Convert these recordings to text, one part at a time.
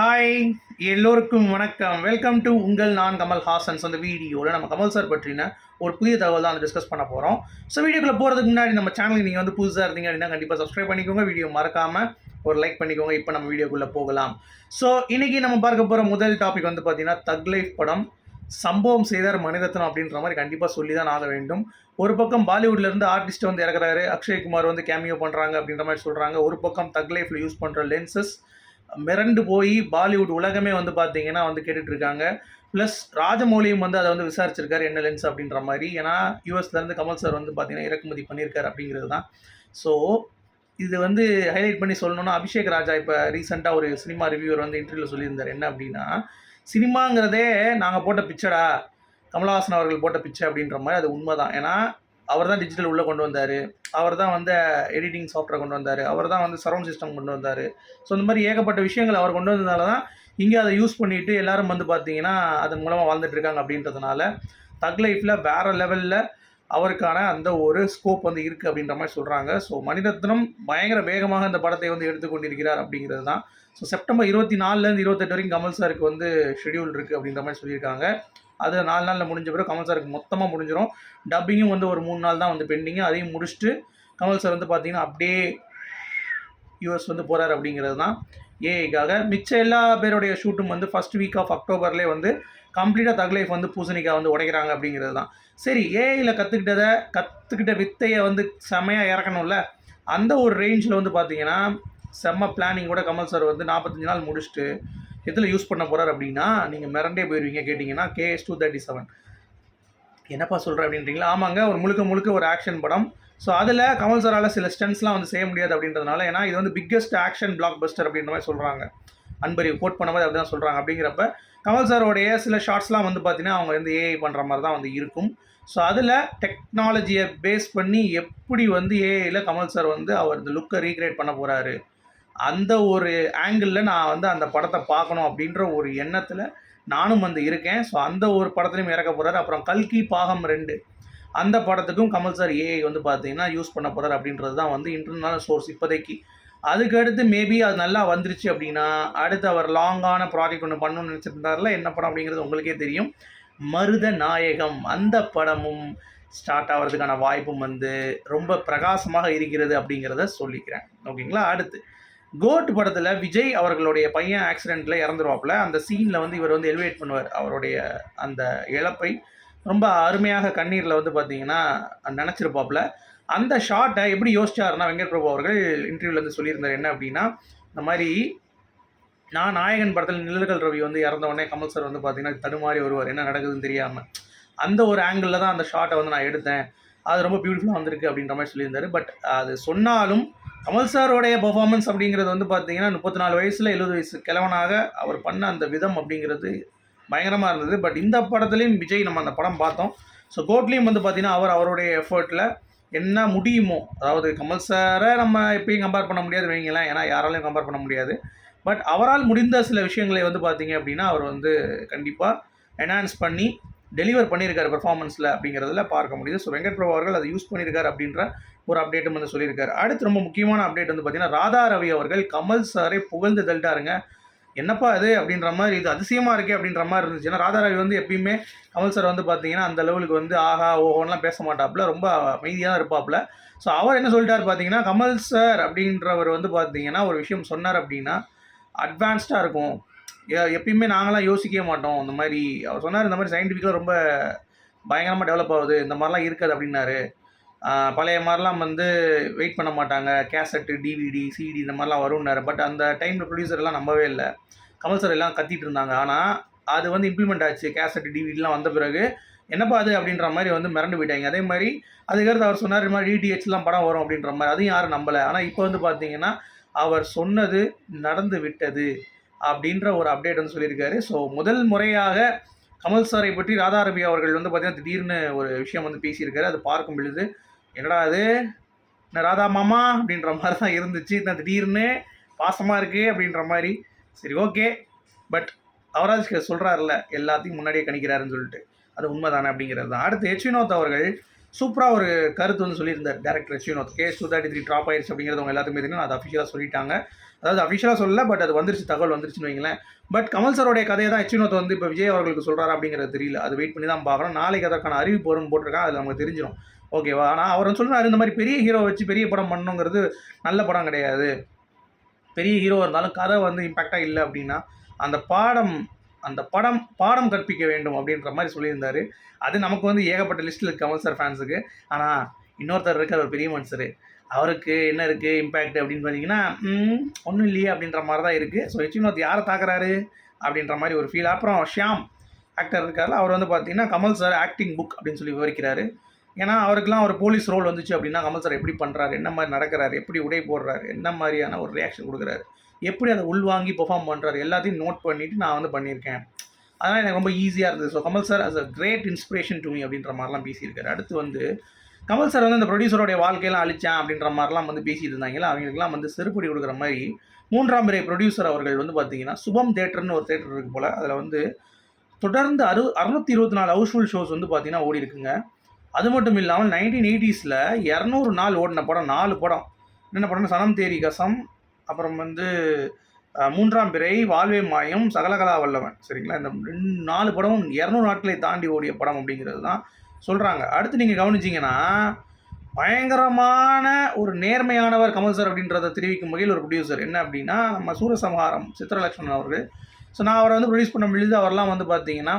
Hi எல்லோருக்கும் வணக்கம். Welcome to உங்கள் நான் கமல் ஹாசன்ஸ் அந்த வீடியோவில் நம்ம கமல் சார் பற்றின ஒரு புதிய தகவல் தான் வந்து டிஸ்கஸ் பண்ண போகிறோம் ஸோ வீடியோக்குள்ள போகிறதுக்கு முன்னாடி நம்ம சேனலுக்கு நீங்கள் வந்து புதுசாக இருந்தீங்க அப்படின்னா கண்டிப்பாக சப்ஸ்கிரைப் பண்ணிக்கோங்க. வீடியோ மறக்காமல் ஒரு லைக் பண்ணிக்கோங்க. இப்போ நம்ம வீடியோக்குள்ளே போகலாம். ஸோ இன்றைக்கி நம்ம பார்க்க போகிற முதல் டாபிக் வந்து பார்த்தீங்கன்னா தக் லைஃப் படம் சம்பவம் செய்தார் மனிதத்தனம் அப்படின்ற மாதிரி கண்டிப்பாக சொல்லி தான் ஆக வேண்டும். ஒரு பக்கம் பாலிவுட்ல இருந்து ஆர்டிஸ்ட் வந்து இறக்குறாரு அக்ஷய்குமார் வந்து கேமியோ பண்ணுறாங்க அப்படின்ற மாதிரி சொல்கிறாங்க ஒரு பக்கம் தக் லைஃப்பில் யூஸ் பண்ணுற லென்சஸ் மிரண்டு போய் பாலிவுட் உலகமே வந்து பார்த்தீங்கன்னா வந்து கேட்டுட்ருக்காங்க. ப்ளஸ் ராஜமௌலியும் வந்து அதை வந்து விசாரிச்சிருக்காரு என்ன லென்ஸ் அப்படின்ற மாதிரி. ஏன்னா யூஎஸ்லேருந்து கமல் சார் வந்து பார்த்தீங்கன்னா இறக்குமதி பண்ணியிருக்காரு அப்படிங்கிறது தான். ஸோ இது வந்து ஹைலைட் பண்ணி சொல்லணும்னா அபிஷேக் ராஜா இப்போ ரீசெண்டாக ஒரு சினிமா ரிவ்யூவர் வந்து இன்டர்வியூவில் சொல்லியிருந்தார். என்ன அப்படின்னா சினிமாங்கிறதே நாங்கள் போட்ட பிச்சடா. கமலஹாசன் அவர்கள் போட்ட பிச்சை அப்படின்ற மாதிரி அது உண்மை தான் ஏன்னா அவர் தான் டிஜிட்டல் உள்ளே கொண்டு வந்தார். அவர் தான் வந்து எடிட்டிங் சாஃப்ட்வேர் கொண்டு வந்தார். அவர் தான் வந்து சரௌண்ட் சிஸ்டம் கொண்டு வந்தார். ஸோ இந்த மாதிரி ஏகப்பட்ட விஷயங்கள் அவர் கொண்டு வந்ததுனால தான் இங்கே அதை யூஸ் பண்ணிட்டு எல்லாரும் வந்து பார்த்தீங்கன்னா அதன் மூலமாக வாழ்ந்துட்டு இருக்காங்க அப்படின்றதுனால தக் லைஃப்பில் வேறு லெவலில் அவருக்கான அந்த ஒரு ஸ்கோப் வந்து இருக்குது அப்படின்ற மாதிரி சொல்கிறாங்க ஸோ மணிரத்னம் பயங்கர வேகமாக இந்த படத்தை வந்து எடுத்துக்கொண்டிருக்கிறார் அப்படிங்கிறது தான் ஸோ செப்டம்பர் இருபத்தி நாலுலேருந்து இருபத்தெட்டு வரைக்கும் கமல் சாருக்கு வந்து ஷெடியூல் இருக்குது அப்படின்ற மாதிரி சொல்லியிருக்காங்க. அது நாலு நாளில் முடிஞ்ச பிறகு கமல் சாருக்கு மொத்தமாக முடிஞ்சிடும் டப்பிங்கும் வந்து ஒரு மூணு நாள் தான் வந்து பெண்டிங்கு அதையும் முடிச்சுட்டு கமல் சார் வந்து பார்த்தீங்கன்னா அப்படியே யூஎஸ் வந்து போகிறார் அப்படிங்கிறது தான். ஏஐக்காக மிச்ச எல்லா பேருடைய ஷூட்டும் வந்து ஃபர்ஸ்ட் வீக் ஆஃப் அக்டோபர்லேயே வந்து கம்ப்ளீட்டாக தக் லைஃப் வந்து பூசணிக்காய் வந்து உடைக்கிறாங்க அப்படிங்கிறது தான். சரி ஏஐயில் கற்றுக்கிட்டதை கற்றுக்கிட்ட வித்தையை வந்து செமையாக இறக்கணும்ல? அந்த ஒரு ரேஞ்சில் வந்து பார்த்தீங்கன்னா செம்ம பிளானிங் கூட கமல் சார் வந்து நாற்பத்தஞ்சு நாள் முடிச்சுட்டு எதில் யூஸ் பண்ண போகிறார் அப்படின்னா நீங்கள் மிரண்டே போயிடுவீங்க கேட்டிங்கன்னா கேஎஸ் டூ தேர்ட்டி செவன் என்னப்பா சொல்கிற அப்படின்றீங்களா? ஆமாங்க ஒரு முழுக்க முழுக்க ஒரு ஆக்ஷன் படம். ஸோ அதில் கமல் சாரால் சில ஸ்டன்ஸ்லாம் வந்து செய்ய முடியாது அப்படின்றதுனால ஏன்னா இது வந்து பிக்கஸ்ட் ஆக்ஷன் பிளாக் பஸ்டர் அப்படின்ற மாதிரி சொல்கிறாங்க அன்பரி கோட் பண்ண மாதிரி அப்படி தான் சொல்கிறாங்க அப்படிங்கிறப்ப கமல் சாரோடைய சில ஷார்ட்ஸ்லாம் வந்து பார்த்தீங்கன்னா அவங்க வந்து ஏஐ பண்ணுற மாதிரி தான் வந்து இருக்கும். ஸோ அதில் டெக்னாலஜியை பேஸ் பண்ணி எப்படி வந்து ஏஐயில் கமல் சார் வந்து அவர் இந்த லுக்கை ரீக்ரியேட் பண்ண போகிறாரு அந்த ஒரு ஆங்கிளில் நான் வந்து அந்த படத்தை பார்க்கணும் அப்படின்ற ஒரு எண்ணத்தில் நானும் வந்து இருக்கேன். ஸோ அந்த ஒரு படத்துலையும் இறக்க போகிறாரு அப்புறம் கல்கி பாகம் ரெண்டு. அந்த படத்துக்கும் கமல் சார் ஏஐ வந்து பார்த்தீங்கன்னா யூஸ் பண்ண போகிறார் அப்படின்றது தான் வந்து இன்டர்னல் சோர்ஸ் இப்போதைக்கு. அதுக்கடுத்து மேபி அது நல்லா வந்துருச்சு அப்படின்னா அடுத்து அவர் லாங்கான ப்ராஜெக்ட் ஒன்று பண்ணணும்னு நினச்சிருந்தாருல என்ன படம் அப்படிங்கிறது உங்களுக்கே தெரியும். மருத நாயகம். அந்த படமும் ஸ்டார்ட் ஆகிறதுக்கான வாய்ப்பும் வந்து ரொம்ப பிரகாசமாக இருக்கிறது அப்படிங்கிறத சொல்லிக்கிறேன். ஓகேங்களா? அடுத்து. கோட் படத்தில் விஜய் அவர்களுடைய பையன் ஆக்சிடெண்ட்டில் இறந்துருவாப்புல. அந்த சீனில் வந்து இவர் வந்து எலிவேட் பண்ணுவார். அவருடைய அந்த இழப்பை ரொம்ப அருமையாக கண்ணீரில் வந்து பார்த்தீங்கன்னா நினச்சிருப்பாப்புல. அந்த ஷார்ட்டை எப்படி யோசிச்சாருன்னா வெங்கட் பிரபு அவர்கள் இன்டர்வியூவில் வந்து சொல்லியிருந்தார். என்ன அப்படின்னா இந்த மாதிரி நான் நாயகன் படத்தில் நிழல்கள் ரவி வந்து இறந்தவொடனே கமல் சார் வந்து பார்த்தீங்கன்னா தடுமாறி வருவார். என்ன நடக்குதுன்னு தெரியாமல் அந்த ஒரு ஆங்கிளில் தான் அந்த ஷார்ட்டை வந்து நான் எடுத்தேன். அது ரொம்ப பியூட்டிஃபுல்லாக வந்திருக்கு அப்படின்ற மாதிரி சொல்லியிருந்தார். பட் அது சொன்னாலும் கமல் சாரோடைய பர்ஃபார்மன்ஸ் அப்படிங்கிறது வந்து பார்த்தீங்கன்னா முப்பத்தி நாலு வயசில் எழுபது வயசு கிழவனாக அவர் பண்ண அந்த விதம் அப்படிங்கிறது பயங்கரமாக இருந்தது. பட் இந்த படத்துலேயும் விஜய் நம்ம அந்த படம் பார்த்தோம். ஸோ கோட்லேயும் வந்து பார்த்தீங்கன்னா அவர் அவருடைய எஃபர்ட்டில் என்ன முடியுமோ அதாவது கமல் சாரை நம்ம எப்பயும் கம்பேர் பண்ண முடியாது வைங்களேன் ஏன்னா யாராலையும் கம்பேர் பண்ண முடியாது. பட் அவரால் முடிந்த சில விஷயங்களை வந்து பார்த்தீங்க அப்படின்னா அவர் வந்து கண்டிப்பாக என்ஹான்ஸ் பண்ணி டெலிவர் பண்ணியிருக்காரு பெர்ஃபார்மன்ஸில் அப்படிங்கிறதுல பார்க்க முடியுது. ஸோ வெங்கட் பிரபு அவர்கள் அதை யூஸ் பண்ணியிருக்காரு அப்படின்ற ஒரு அப்டேட்டும் வந்து சொல்லியிருக்காரு. அடுத்து ரொம்ப முக்கியமான அப்டேட் வந்து பார்த்தீங்கன்னா ராதா ரவி அவர்கள் கமல் சாரை புகழ்ந்து தள்ளிட்டாருங்க. என்னப்பா இது அப்படின்ற மாதிரி இது அதிசயமாக இருக்கே அப்படின்ற மாதிரி இருந்துச்சு. ஏன்னா ராதா ரவி வந்து எப்பயுமே கமல் சார் வந்து பார்த்தீங்கன்னா அந்த லெவலுக்கு வந்து ஆஹா ஓஹோன்லாம் பேச மாட்டாப்புல. ரொம்ப அமைதியாக இருப்பாப்புல. ஸோ அவர் என்ன சொல்லிட்டார் பார்த்தீங்கன்னா கமல் சார் அப்படின்றவர் வந்து பார்த்தீங்கன்னா ஒரு விஷயம் சொன்னார் அப்படின்னா அட்வான்ஸ்டாக இருக்கும். எப்பயுமே நாங்களாம் யோசிக்கவே மாட்டோம். இந்த மாதிரி அவர் சொன்னார் இந்த மாதிரி சயின்டிஃபிக்காக ரொம்ப பயங்கரமாக டெவலப் ஆகுது இந்த மாதிரிலாம் இருக்காது அப்படின்னாரு. பழைய மாதிரிலாம் வந்து வெயிட் பண்ண மாட்டாங்க. கேசட்டு டிவிடி சிடி இந்த மாதிரிலாம் வரும்னாரு. பட் அந்த டைமில் ப்ரொடியூசர்லாம் நம்பவே இல்லை. கமல் சார் எல்லாம் கத்திட்டு இருந்தாங்க. ஆனால் அது வந்து இம்ப்ளிமெண்ட் ஆச்சு. கேசட்டு டிவிடிலாம் வந்த பிறகு என்னப்பா அது அப்படின்ற மாதிரி வந்து மிரண்டு போயிட்டாங்க. அதே மாதிரி அதுக்கடுத்து அவர் சொன்னார் இது மாதிரி டிடிஹெச்லாம் படம் வரும் அப்படின்ற மாதிரி. அதையும் யாரும் நம்பலை. ஆனால் இப்போ வந்து பார்த்தீங்கன்னா அவர் சொன்னது நடந்து விட்டது. அப்படின்ற ஒரு அப்டேட் வந்து சொல்லியிருக்காரு. ஸோ முதல் முறையாக கமல் சாரை பற்றி ராதாரவி அவர்கள் வந்து பார்த்தீங்கன்னா திடீர்னு ஒரு விஷயம் வந்து பேசியிருக்காரு. அது பார்க்கும் பொழுது என்னடா அது? என்ன ராதா மாமா? அப்படின்ற மாதிரி தான் இருந்துச்சு. நான் திடீர்னு? பாசமாக இருக்குது அப்படின்ற மாதிரி. சரி ஓகே. பட் அவராஜ் சொல்கிறாருல்ல எல்லாத்தையும் முன்னாடியே கணிக்கிறாருன்னு சொல்லிட்டு. அது உண்மைதானே? அப்படிங்கிறது தான். அடுத்து எச் வினோத் அவர்கள் சூப்பராக ஒரு கருத்து வந்து சொல்லியிருந்தார் டேரக்டர் எச் கேஸ் டூ தேர்ட்டி த்ரீ ட்ராப் ஆயிடுச்சு அப்படிங்கிறது அவங்க எல்லாத்துக்குமே தெரியும். அது அஃபிஷியலாக சொல்லிட்டாங்க. அதாவது அஃபிஷியலாக சொல்லல பட் அது வந்துருச்சு தகவல் வந்துருச்சுன்னு வைங்களேன். பட் கமல் சாரோடைய கதையை தான் எச்சினோத் வந்து இப்போ விஜய் அவர்களுக்கு சொல்கிறாரு அப்படிங்கிறது தெரியல. அது வெயிட் பண்ணி தான் பார்க்கணும். நாளைக்கு அதற்கான அறிவிப்பு வரும்னு போட்டிருக்காங்க. அது நமக்கு தெரிஞ்சிடும் ஓகேவா ஆனால் அவர் சொல்கிறாரு இந்த மாதிரி பெரிய ஹீரோ வச்சு பெரிய படம் பண்ணணுங்கிறது நல்ல படம் கிடையாது. பெரிய ஹீரோ இருந்தாலும் கதை வந்து இம்பேக்டாக இல்லை அப்படின்னா அந்த பாடம் அந்த படம் பாடம் கற்பிக்க வேண்டும் அப்படின்ற மாதிரி சொல்லியிருந்தார். அது நமக்கு வந்து ஏகப்பட்ட லிஸ்ட்டில் இருக்குது கமல் சார் ஃபேன்ஸுக்கு ஆனால் இன்னொருத்தர் இருக்கார் ஒரு பெரிய மனுஷர். அவருக்கு என்ன இருக்குது இம்பேக்ட் அப்படின்னு பார்த்தீங்கன்னா ஒன்றும் இல்லையே அப்படின்ற மாதிரி தான் இருக்குது ஸோ எச்சினோத் யாரை தாக்குறாரு அப்படின்ற மாதிரி ஒரு ஃபீல் அப்புறம் ஷியாம் ஆக்டர் இருக்கார்ல அவர் வந்து பார்த்தீங்கன்னா கமல் சார் ஆக்டிங் புக் அப்படின்னு சொல்லி விவரிக்கிறாரு. ஏன்னா அவருக்குலாம் ஒரு போலீஸ் ரோல் வந்துச்சு அப்படின்னா கமல் சார் எப்படி பண்ணுறாரு என்ன மாதிரி நடக்கிறாரு எப்படி உடை போடுறாரு என்ன மாதிரியான ஒரு ரியாக்ஷன் கொடுக்குறாரு. எப்படி அதை உள்வாங்கி பெர்ஃபார்ம் பண்ணுறாரு எல்லாத்தையும் நோட் பண்ணிவிட்டு நான் வந்து பண்ணியிருக்கேன். அதனால் எனக்கு ரொம்ப ஈஸியாக இருந்தது. So Kamal sir as a great inspiration to me அப்படின்ற மாதிரிலாம் பேசியிருக்காரு. அடுத்து வந்து கமல் சார் வந்து அந்த ப்ரொடியூசருடைய வாழ்க்கையெல்லாம் அழிச்சான் அப்படின்ற மாதிரிலாம் வந்து பேசிட்டு இருந்தாங்களா அவங்களுக்குலாம் வந்து செருப்படி கொடுக்குற மாதிரி மூன்றாம் பிறை ப்ரொடியூசர் அவர்கள் வந்து பார்த்தீங்கன்னா சுபம் தேட்டர்னு ஒரு தேட்டர் இருக்குது போல் அதில் வந்து தொடர்ந்து அறு அறுநூத்தி இருபத்தி நாலு ஹவுஸ்ஃபுல் ஷோஸ் வந்து பார்த்தீங்கன்னா ஓடி இருக்குங்க. அது மட்டும் இல்லாமல் நைன்டீன் எயிட்டிஸில் இரநூறு நாள் ஓடின படம் நாலு படம். என்னென்ன படம்னா சனம் தேரி கசம் அப்புறம் வந்து மூன்றாம் பிறை வாழ்வே மாயம் சகலகலா வல்லவன். சரிங்களா? இந்த ரெண்டு நாலு படமும் இரநூறு நாட்களை தாண்டி ஓடிய படம் அப்படிங்கிறது தான் சொல்கிறாங்க அடுத்து நீங்கள் கவனிச்சிங்கன்னா பயங்கரமான ஒரு நேர்மையானவர் கமல் சார் அப்படின்றத தெரிவிக்கும் வகையில் ஒரு ப்ரொடியூசர் என்ன அப்படின்னா நம்ம சூரசம்ஹாரம் சித்திரலட்சுமணன் அவர்கள். ஸோ நான் அவரை வந்து ப்ரொடியூஸ் பண்ண முடியுது அவர்லாம் வந்து பார்த்தீங்கன்னா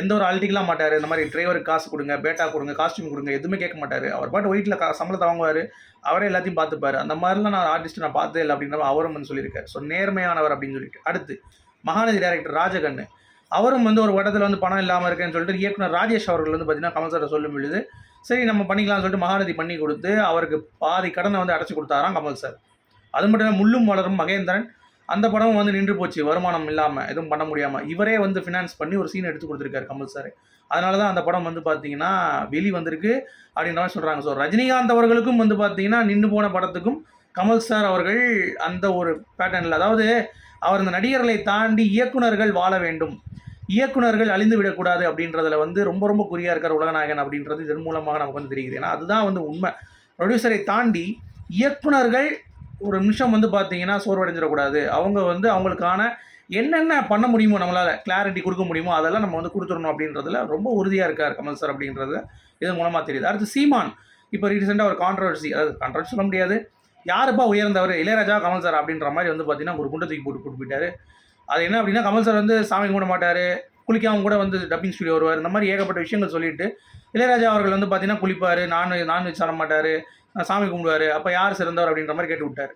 எந்த ஒரு அல்ட்டிக்கலாம் மாட்டார். இந்த மாதிரி டிரைவருக்கு காசு கொடுங்க பேட்டா கொடுங்க காஸ்டியூம் கொடுங்க எதுவுமே கேட்க மாட்டார். அவர் பாட்டு ஒயிட்டில் கா சம்பளத்தை வாங்குவார். அவரே எல்லாத்தையும் பார்த்துப்பார். அந்த மாதிரிலாம் நான் ஆர்டிஸ்ட் நான் பார்த்தே இல்லை அப்படின்ற அவரும் வந்து சொல்லியிருக்காரு. ஸோ நேர்மையானவர் அப்படின்னு சொல்லிட்டு. அடுத்து மகாநதி டேரக்டர் ராஜகண்ணு. அவரும் வந்து ஒரு இடத்துல வந்து பணம் இல்லாமல் இருக்கேன்னு சொல்லிட்டு இயக்குனர் ராஜேஷ் அவர்கள் வந்து பார்த்தீங்கன்னா கமல் சாரை சொல்லும் பொழுது சரி நம்ம பண்ணிக்கலாம்னு சொல்லிட்டு மகாநதி பண்ணி கொடுத்து அவருக்கு பாதி கடனை வந்து அடைச்சி கொடுத்தாராம் கமல் சார் அது மட்டும் இல்லை முள்ளும் வளரும் மகேந்திரன் அந்த படமும் வந்து நின்று போச்சு. வருமானம் இல்லாமல் எதுவும் பண்ண முடியாமல் இவரே வந்து ஃபினான்ஸ் பண்ணி ஒரு சீன் எடுத்து கொடுத்துருக்காரு கமல் சார் அதனால தான் அந்த படம் வந்து பார்த்தீங்கன்னா வெளி வந்திருக்கு அப்படின்ற மாதிரி சொல்கிறாங்க ஸோ ரஜினிகாந்த் அவர்களுக்கும் வந்து பார்த்தீங்கன்னா நின்று போன படத்துக்கும் கமல் சார் அவர்கள் அந்த ஒரு பேட்டர்னில் அதாவது அவர் இந்த நடிகர்களை தாண்டி இயக்குனர்கள் வாழ வேண்டும். இயக்குனர்கள் அழிந்து விடக்கூடாது அப்படின்றதுல வந்து ரொம்ப ரொம்ப குறியாக இருக்கார் உலகநாயகன் அப்படின்றது இதன் மூலமாக நமக்கு வந்து தெரியுது ஏன்னா அதுதான் வந்து உண்மை. ப்ரொடியூசரை தாண்டி இயக்குனர்கள் ஒரு நிமிஷம் வந்து பார்த்தீங்கன்னா சோர்வடைஞ்சிடக்கூடாது. அவங்க வந்து அவங்களுக்கான என்னென்ன பண்ண முடியுமோ நம்மளால் கிளாரிட்டி கொடுக்க முடியுமோ அதெல்லாம் நம்ம வந்து கொடுத்துடணும் அப்படின்றதுல ரொம்ப உறுதியாக இருக்கார் கமல் சார் அப்படின்றது இதன் மூலமாக தெரியுது. அடுத்து சீமான். இப்போ ரீசெண்டாக ஒரு கான்ட்ரவர்சி அதாவது கான்ட்ரவர்சி சொல்ல முடியாது. யாருப்பா உயர்ந்தவர்? இளையராஜா கமல் சார் அப்படின்ற மாதிரி வந்து பார்த்தீங்கன்னா ஒரு குண்டை தூக்கி போட்டு போட்டு போயிட்டாரு அது என்ன அப்படின்னா கமல் சார் வந்து சாமி கும்பிட மாட்டார். குளிக்காம கூட வந்து டப்பிங் ஸ்டுடியோ வருவார். இந்த மாதிரி ஏகப்பட்ட விஷயங்கள் சொல்லிட்டு இளையராஜா அவர்கள் வந்து பார்த்தீங்கன்னா குளிப்பார். நான் நான்வெஜ் சாப்பிட மாட்டார். சாமி கும்பிடுவார். அப்போ யார் சிறந்தவர் அப்படின்ற மாதிரி கேட்டு விட்டார்.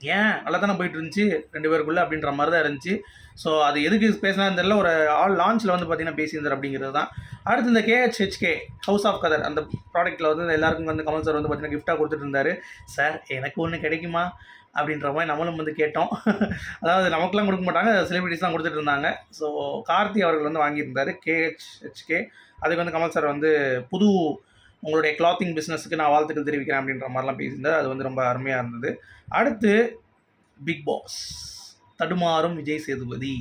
ஏன்? நல்லா தானே போயிட்டு இருந்துச்சு ரெண்டு பேருக்குள்ள அப்படின்ற மாதிரி தான் இருந்துச்சு. ஸோ அது எதுக்கு பேசினான்னு தெரியல. ஒரு ஆல் லான்ச்சில் வந்து பார்த்தீங்கன்னா பேசியிருந்தார் அப்படிங்கிறது தான். அடுத்து இந்த கேஹெச்ஹெச்கே ஹவுஸ் ஆஃப் கதர் அந்த ப்ராடக்ட்டில் வந்து எல்லாருக்கும் வந்து கமல் சார் வந்து பார்த்தீங்கன்னா கிஃப்டாக கொடுத்துட்டு இருந்தார். சார் எனக்கு ஒன்று கிடைக்குமா? அப்படின்ற மாதிரி நம்மளும் வந்து கேட்டோம். அதாவது நமக்குலாம் கொடுக்க மாட்டாங்க செலிபிரிட்டிஸ் தான் கொடுத்துட்டு இருந்தாங்க. ஸோ கார்த்தி அவர்கள் வந்து வாங்கியிருந்தார் கேஹெச்ஹெச்கே அதுக்கு வந்து கமல் சார் வந்து புது உங்களுடைய கிளாத்திங் பிஸ்னஸுக்கு நான் வாழ்த்துக்கள் தெரிவிக்கிறேன் அப்படின்ற மாதிரிலாம் பேசியிருந்தார். அது வந்து ரொம்ப அருமையாக இருந்தது. அடுத்து பிக் பாஸ் தடுமாறும் விஜய் சேதுபதி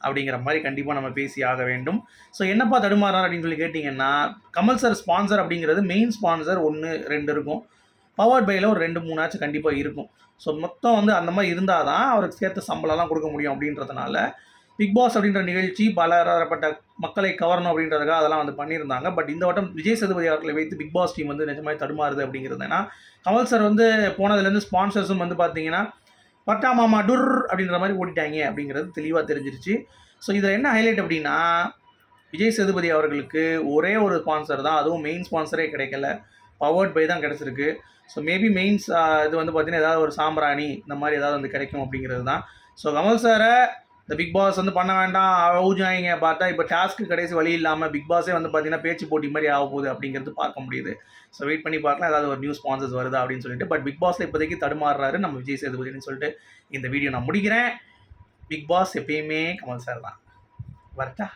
அப்படிங்கிற மாதிரி கண்டிப்பாக நம்ம பேசி ஆக வேண்டும். ஸோ என்னப்பா தடுமாறார் அப்படின்னு சொல்லி கேட்டிங்கன்னா கமல் சார் ஸ்பான்சர் அப்படிங்கிறது மெயின் ஸ்பான்சர் ஒன்று ரெண்டு இருக்கும். பவர் பையில் ஒரு ரெண்டு மூணாச்சும் கண்டிப்பாக இருக்கும். ஸோ மொத்தம் வந்து அந்த மாதிரி இருந்தால் தான் அவருக்கு சேர்த்த சம்பளம்லாம் கொடுக்க முடியும் அப்படின்றதுனால பிக் பாஸ் அப்படின்ற நிகழ்ச்சி பலதரப்பட்ட மக்களை கவரணும் அப்படின்றதுக்காக அதெல்லாம் வந்து பண்ணியிருந்தாங்க. பட் இந்த வட்டம் விஜய் சேதுபதி அவர்களை வைத்து பிக் பாஸ் டீம் வந்து நிஜமாய் தடுமாறுது அப்படிங்கிறது ஏன்னா கமல் சார் வந்து போனதுலேருந்து ஸ்பான்சர்ஸும் வந்து பார்த்தீங்கன்னா பட்டா மாமா டுர் அப்படின்ற மாதிரி ஓடிட்டாங்க அப்படிங்கிறது தெளிவாக தெரிஞ்சிருச்சு. ஸோ இதில் என்ன ஹைலைட் அப்படின்னா விஜய் சேதுபதி அவர்களுக்கு ஒரே ஒரு ஸ்பான்சர் தான். அதுவும் மெயின் ஸ்பான்சரே கிடைக்கல. பவர்ட் பை தான் கிடச்சிருக்கு. ஸோ மேபி மெயின்ஸ் இது வந்து பார்த்தீங்கன்னா ஏதாவது ஒரு சாம்பிராணி இந்த மாதிரி ஏதாவது வந்து கிடைக்கும் அப்படிங்கிறது தான். ஸோ கமல் சாரை இந்த பிக் பாஸ் வந்து பண்ண வேண்டாம் ஊஜாயிங்க பார்த்தா இப்போ டாஸ்க்கு கடைசி வழி இல்லாமல் பிக் பாஸே வந்து பார்த்தீங்கன்னா பேச்சு போட்டி மாதிரி ஆக போகுது அப்படிங்கிறது பார்க்க முடியுது. ஸோ வெயிட் பண்ணி பார்க்கலாம் ஏதாவது ஒரு நியூ ஸ்பான்சர்ஸ் வருதா அப்படின்னு சொல்லிட்டு. பட் பிக் பாஸில் இப்போதைக்கு தடுமாறுறாரு நம்ம விஜய் சேதுபதினு சொல்லிட்டு இந்த வீடியோ நான் முடிக்கிறேன். பிக் பாஸ் எப்பயுமே கமல் சார் தான். வரட்டா?